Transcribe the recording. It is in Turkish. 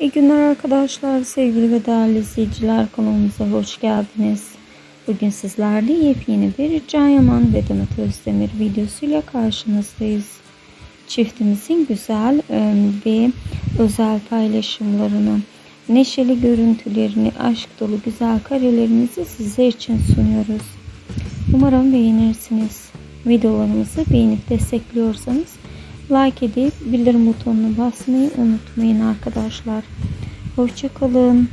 İyi günler arkadaşlar, sevgili ve değerli izleyiciler kanalımıza hoş geldiniz. Bugün sizlerle yepyeni bir Can Yaman ve Demet Özdemir videosuyla karşınızdayız. Çiftimizin güzel ve özel paylaşımlarını, neşeli görüntülerini, aşk dolu güzel karelerimizi sizler için sunuyoruz. Umarım beğenirsiniz. Videolarımızı beğenip destekliyorsanız like edip bildirim butonuna basmayı unutmayın arkadaşlar. Hoşçakalın.